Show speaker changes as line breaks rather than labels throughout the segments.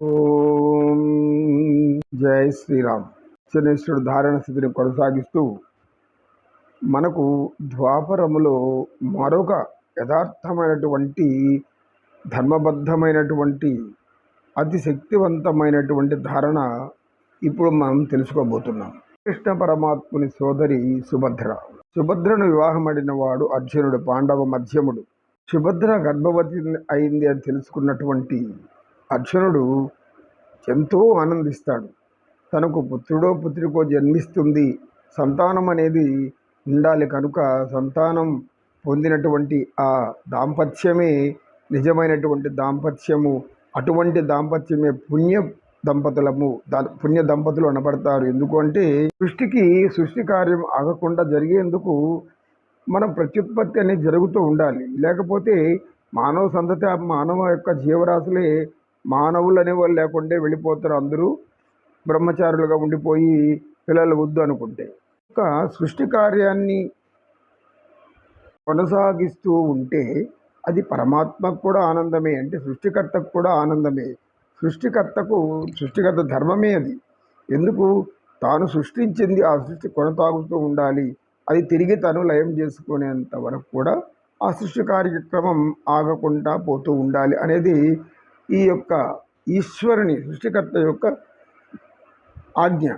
ఓం జై శ్రీరామ్. శనేశ్వరుడు ధారణ స్థితిని కొనసాగిస్తూ మనకు ద్వాపరములో మరొక యథార్థమైనటువంటి ధర్మబద్ధమైనటువంటి అతి శక్తివంతమైనటువంటి ధారణ ఇప్పుడు మనం తెలుసుకోబోతున్నాం. కృష్ణ పరమాత్ముని సోదరి సుభద్ర. సుభద్రను వివాహమడిన వాడు అర్జునుడు పాండవ మధ్యముడు. సుభద్ర గర్భవతి అయింది అని తెలుసుకున్నటువంటి అర్జునుడు ఎంతో ఆనందిస్తాడు. తనకు పుత్రుడో పుత్రికో జన్మిస్తుంది. సంతానం అనేది ఉండాలి కనుక సంతానం పొందినటువంటి ఆ దాంపత్యమే నిజమైనటువంటి దాంపత్యము. అటువంటి దాంపత్యమే పుణ్య దంపతులము. దా పుణ్య దంపతులు అనబడతారు. ఎందుకంటే సృష్టికి సృష్టి కార్యం ఆగకుండా జరిగేందుకు మన ప్రత్యుత్పత్తి అనేది జరుగుతూ ఉండాలి. లేకపోతే మానవ సంతతి మానవ యొక్క జీవరాశులే మానవులు అనేవాళ్ళు లేకుంటే వెళ్ళిపోతారు అందరూ. బ్రహ్మచారులుగా ఉండిపోయి పిల్లలు వద్దు అనుకుంటే. ఒక సృష్టి కార్యాన్ని కొనసాగిస్తూ ఉంటే అది పరమాత్మకు కూడా ఆనందమే. అంటే సృష్టికర్తకు కూడా ఆనందమే. సృష్టికర్తకు సృష్టికర్త ధర్మమే అది. ఎందుకు? తాను సృష్టించింది ఆ సృష్టి కొనసాగుతూ ఉండాలి. అది తిరిగి తను లయం చేసుకునేంత వరకు కూడా ఆ సృష్టి కార్యక్రమం ఆగకుండా పోతూ ఉండాలి అనేది ఈ యొక్క ఈశ్వరుని సృష్టికర్త యొక్క ఆజ్ఞ.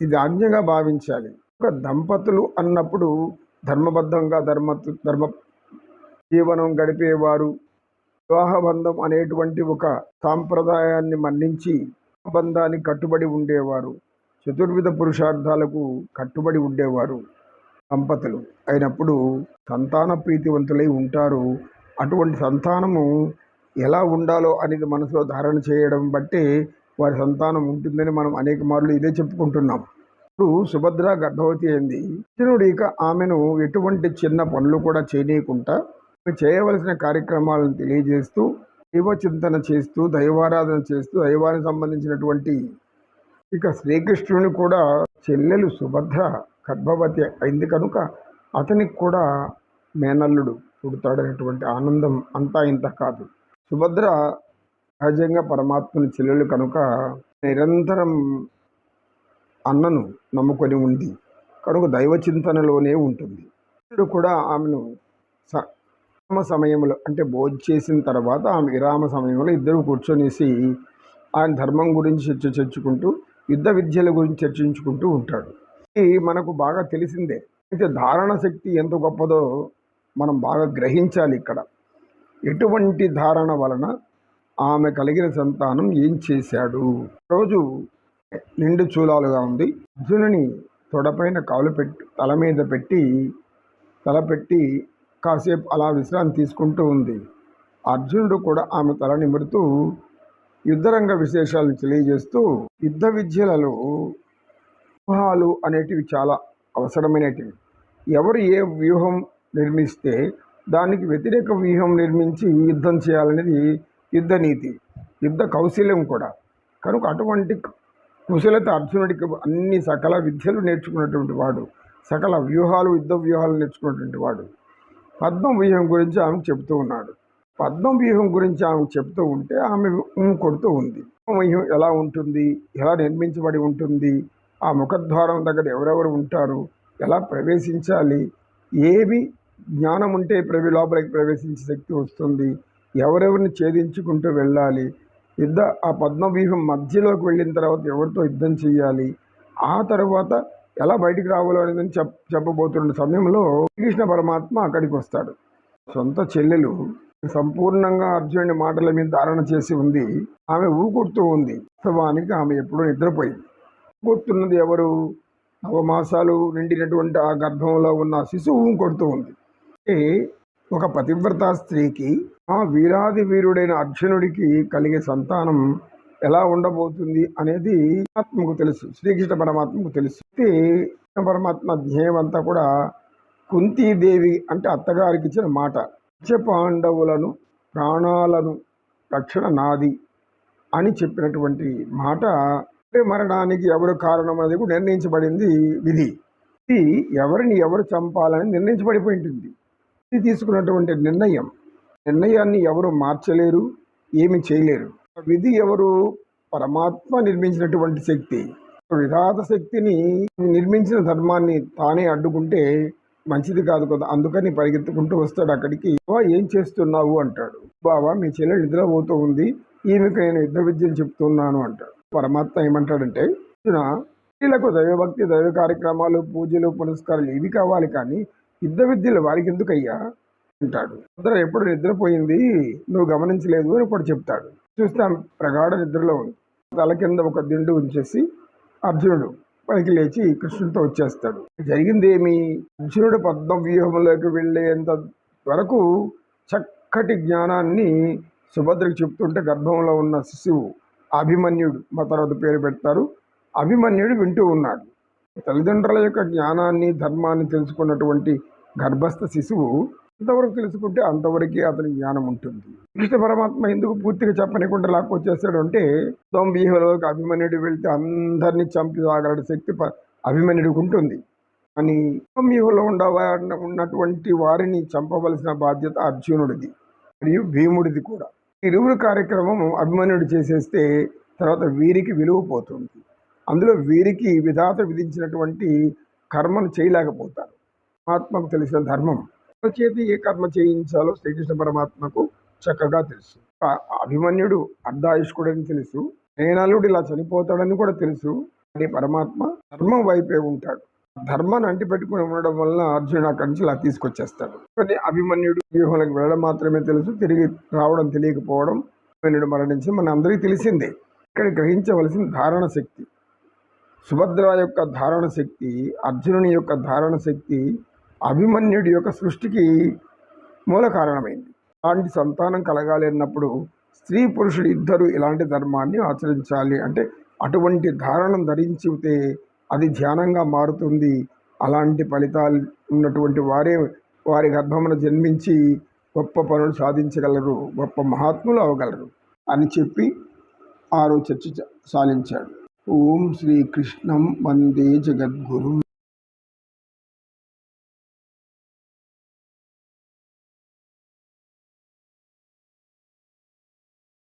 ఇది ఆజ్ఞగా భావించాలి. ఒక దంపతులు అన్నప్పుడు ధర్మబద్ధంగా ధర్మ ధర్మ జీవనం గడిపేవారు. వివాహ బంధం అనేటువంటి ఒక సాంప్రదాయాన్ని మన్నించి బంధానికి కట్టుబడి ఉండేవారు. చతుర్విధ పురుషార్థాలకు కట్టుబడి ఉండేవారు దంపతులు. అయినప్పుడు సంతాన ప్రీతివంతులై ఉంటారు. అటువంటి సంతానము ఎలా ఉండాలో అనేది మనసులో ధారణ చేయడం బట్టి వారి సంతానం ఉంటుందని మనం అనేక మార్లు ఇదే చెప్పుకుంటున్నాం. ఇప్పుడు సుభద్ర గర్భవతి అయింది. కృష్ణుడు ఇక ఆమెను ఎటువంటి చిన్న పనులు కూడా చేయనీయకుండా చేయవలసిన కార్యక్రమాలను తెలియజేస్తూ దైవచింతన చేస్తూ దైవారాధన చేస్తూ దైవానికి సంబంధించినటువంటి ఇక శ్రీకృష్ణుని కూడా చెల్లెలు సుభద్ర గర్భవతి అయింది కనుక అతనికి కూడా మేనల్లుడు పుడతాడనేటువంటి ఆనందం అంతా ఇంత కాదు. సుభద్ర సహజంగా పరమాత్మని చెల్లెలు కనుక నిరంతరం అన్నను నమ్ముకొని ఉంది కనుక దైవ చింతనలోనే ఉంటుంది. ఇప్పుడు కూడా ఆమెను స విరామ సమయంలో అంటే భోజనం చేసిన తర్వాత ఆమె విరామ సమయంలో ఇద్దరు కూర్చొనేసి ఆయన ధర్మం గురించి చర్చ చర్చుకుంటూ యుద్ధ విద్యల గురించి చర్చించుకుంటూ ఉంటాడు. ఇది మనకు బాగా తెలిసిందే. అయితే ధారణ శక్తి ఎంత గొప్పదో మనం బాగా గ్రహించాలి ఇక్కడ. ఎటువంటి ధారణ వలన ఆమె కలిగిన సంతానం ఏం చేశాడు? రోజు నిండు చూలాలుగా ఉంది. అర్జునుని తొడపైన కాలు పెట్టి తల మీద పెట్టి తల పెట్టి కాసేపు అలా విశ్రాంతి తీసుకుంటూ ఉంది. అర్జునుడు కూడా ఆమె తల నిమురుతూ యుద్ధరంగ విశేషాలను తెలియజేస్తూ యుద్ధ విద్యలలో వ్యూహాలు అనేటివి చాలా అవసరమైనటివి. ఎవరు ఏ వ్యూహం నిర్మిస్తే దానికి వ్యతిరేక వ్యూహం నిర్మించి యుద్ధం చేయాలనేది యుద్ధ నీతి యుద్ధ కౌశల్యం కూడా. కనుక అటువంటి కుశలత అర్జునుడికి అన్ని సకల విద్యలు నేర్చుకున్నటువంటి వాడు సకల వ్యూహాలు యుద్ధ వ్యూహాలు నేర్చుకున్నటువంటి వాడు. పద్మ వ్యూహం గురించి ఆమె చెబుతూ ఉన్నాడు. పద్మ వ్యూహం గురించి ఆమె చెబుతూ ఉంటే ఆమె కొడుతూ ఉంది. వ్యూహం ఎలా ఉంటుంది? ఎలా నిర్మించబడి ఉంటుంది? ఆ ముఖద్వారం దగ్గర ఎవరెవరు ఉంటారు? ఎలా ప్రవేశించాలి? ఏమి జ్ఞానం ఉంటే ప్రవి లోపలికి ప్రవేశించే శక్తి వస్తుంది. ఎవరెవరిని ఛేదించుకుంటూ వెళ్ళాలి. యుద్ధ ఆ పద్మవ్యూహం మధ్యలోకి వెళ్ళిన తర్వాత ఎవరితో యుద్ధం చేయాలి? ఆ తర్వాత ఎలా బయటికి రావాలో అనేది చెప్ చెప్పబోతున్న సమయంలో శ్రీకృష్ణ పరమాత్మ అక్కడికి వస్తాడు. సొంత చెల్లెలు సంపూర్ణంగా అర్జునుడి మాటల మీద ధారణ చేసి ఉంది. ఆమె ఊకొడుతూ ఉంది. వాస్తవానికి ఆమె ఎప్పుడూ నిద్రపోయింది. ఊకొడుతున్నది ఎవరు? నవమాసాలు నిండినటువంటి ఆ గర్భంలో ఉన్న శిశువు ఊకొడుతూ ఉంది. ఒక పతివ్రత స్త్రీకి ఆ వీరాది వీరుడైన అర్జునుడికి కలిగే సంతానం ఎలా ఉండబోతుంది అనేది ఆత్మకు తెలుసు శ్రీకృష్ణ పరమాత్మకు తెలుసు. కృష్ణ పరమాత్మ ధ్యేయం అంతా కూడా కుంతీదేవి అంటే అత్తగారికి ఇచ్చిన మాట. పాండవులను ప్రాణాలను రక్షణ నాది అని చెప్పినటువంటి మాట మరణానికి ఎవరు కారణం అనేది కూడా నిర్ణయించబడింది విధి. ఇది ఎవరిని ఎవరు చంపాలని నిర్ణయించబడిపోయింటుంది. తీసుకున్నటువంటి నిర్ణయం. నిర్ణయాన్ని ఎవరు మార్చలేరు ఏమి చేయలేరు. విధి ఎవరు? పరమాత్మ నిర్మించినటువంటి శక్తి. విధాత శక్తిని నిర్మించిన ధర్మాన్ని తానే అడ్డుకుంటే మంచిది కాదు కదా. అందుకని పరిగెత్తుకుంటూ వస్తాడు అక్కడికి. బావా ఏం చేస్తున్నావు? అంటాడు. బావా మీ చెల్లెలు నిద్రపోతూ ఉంది. ఈమెకు నేను యుద్ధ విద్యను చెప్తున్నాను అంటాడు. పరమాత్మ ఏమంటాడంటే స్త్రీలకు దైవభక్తి దైవ కార్యక్రమాలు పూజలు పునస్కారాలు ఇవి కావాలి కానీ యుద్ధ విద్యలు వారికి ఎందుకయ్యా అంటాడు. నిద్ర ఎప్పుడు నిద్రపోయింది? నువ్వు గమనించలేదు అని ఇప్పుడు చెప్తాడు. చూస్తాం ప్రగాఢ నిద్రలో ఉంది. తల కింద ఒక దిండు ఉంచేసి అర్జునుడు పైకి లేచి కృష్ణుడితో వచ్చేస్తాడు. జరిగిందేమి? అర్జునుడు పద్మ వ్యూహంలోకి వెళ్ళేంత వరకు చక్కటి జ్ఞానాన్ని సుభద్రకు చెప్తుంటే గర్భంలో ఉన్న శిశువు అభిమన్యుడు మా తర్వాత పేరు పెడతారు అభిమన్యుడు వింటూ ఉన్నాడు. తల్లిదండ్రుల యొక్క జ్ఞానాన్ని ధర్మాన్ని తెలుసుకున్నటువంటి గర్భస్థ శిశువు ఎంతవరకు తెలుసుకుంటే అంతవరకే అతని జ్ఞానం ఉంటుంది. కృష్ణ పరమాత్మ ఎందుకు పూర్తిగా చెప్పనికుండా లాక్కొచ్చేస్తాడు అంటే వ్యూహంలోకి అభిమన్యుడు వెళ్తే అందరినీ చంపి సాగలడు శక్తి ప- అభిమన్యుడికి ఉంటుంది. అని వ్యూహంలో ఉండ ఉన్నటువంటి వారిని చంపవలసిన బాధ్యత అర్జునుడిది మరియు భీముడిది కూడా. ఇరువురు కార్యక్రమం అభిమన్యుడు చేసేస్తే తర్వాత వీరికి విలువ పోతుంది. అందులో వీరికి విధాత విధించినటువంటి కర్మను చేయలేకపోతారు. ఆత్మకు తెలిసిన ధర్మం. చేతి ఏ కర్మ చేయించాలో శ్రీకృష్ణ పరమాత్మకు చక్కగా తెలుసు. అభిమన్యుడు అర్ధాయుష్కుడని తెలుసు. నేనలుడు ఇలా చనిపోతాడని కూడా తెలుసు. కానీ పరమాత్మ ధర్మం వైపే ఉంటాడు. ధర్మాన్ని అంటి పెట్టుకుని ఉండడం వలన అర్జునుడు అక్కడి నుంచి ఇలా తీసుకొచ్చేస్తాడు. కానీ అభిమన్యుడు వ్యూహంలోకి వెళ్ళడం మాత్రమే తెలుసు. తిరిగి రావడం తెలియకపోవడం అభిమన్యుడు మరణించి మన అందరికీ తెలిసిందే. ఇక్కడ గ్రహించవలసిన ధారణ శక్తి. సుభద్ర యొక్క ధారణ శక్తి అర్జునుని యొక్క ధారణ శక్తి అభిమన్యుడి యొక్క సృష్టికి మూల కారణమైంది. అలాంటి సంతానం కలగాలి అన్నప్పుడు స్త్రీ పురుషుడు ఇద్దరు ఇలాంటి ధర్మాన్ని ఆచరించాలి. అంటే అటువంటి ధారణం ధరించితే అది ధ్యానంగా మారుతుంది. అలాంటి ఫలితాలు ఉన్నటువంటి వారే వారి గర్భమున జన్మించి గొప్ప పనులు సాధించగలరు గొప్ప మహాత్ములు అవ్వగలరు అని చెప్పి ఆరో చర్చ సాలించాడు. ఓం శ్రీకృష్ణం వందే జగద్గురు